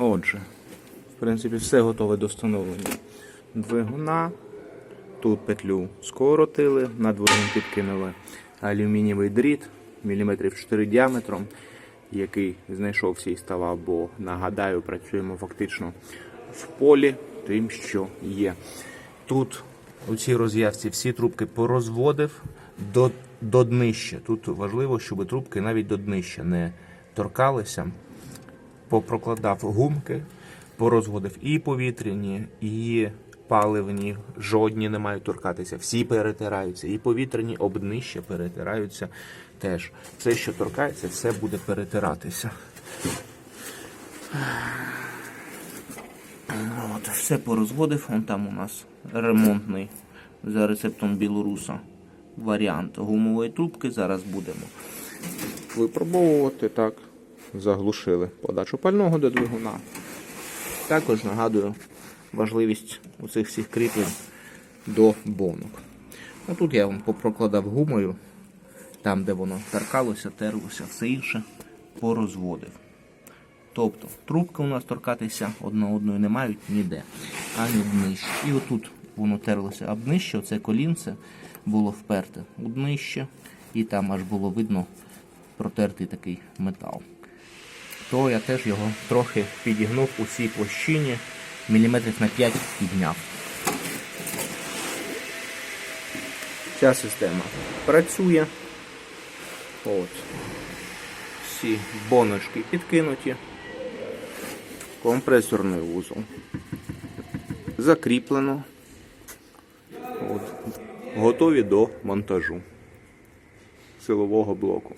Отже, в принципі, все готове до встановлення двигуна. Тут петлю скоротили, на двигун підкинули алюмінієвий дріт, міліметрів 4 діаметром, який знайшовся і ставав, бо нагадаю, працюємо фактично в полі тим, що є. Тут у цій розв'язці всі трубки порозводив до, до днища. Тут важливо, щоб трубки навіть до днища не торкалися попрокладав гумки, порозводив і повітряні, і паливні, жодні не мають торкатися. Всі перетираються, і повітряні обднища перетираються теж. Все, що торкається, все буде перетиратися. От, все порозводив. Вон там у нас ремонтний за рецептом білоруса варіант гумової трубки. Зараз будемо випробовувати так. Заглушили подачу пального до двигуна. Також нагадую важливість оцих всіх кріплень до бонок. Ну, тут я вам попрокладав гумою, там, де воно торкалося, терлося, все інше порозводив. Тобто трубки у нас торкатися одна одної не мають ніде, ані днище. І отут воно терлося об днище, оце колінце було вперте у днище, і там аж було видно протертий такий метал. То я теж його трохи підігнув у цій площині, міліметрів на 5 підняв. Ця система працює. От. Всі боночки підкинуті. Компресорний вузол. Закріплено. От. Готові до монтажу силового блоку.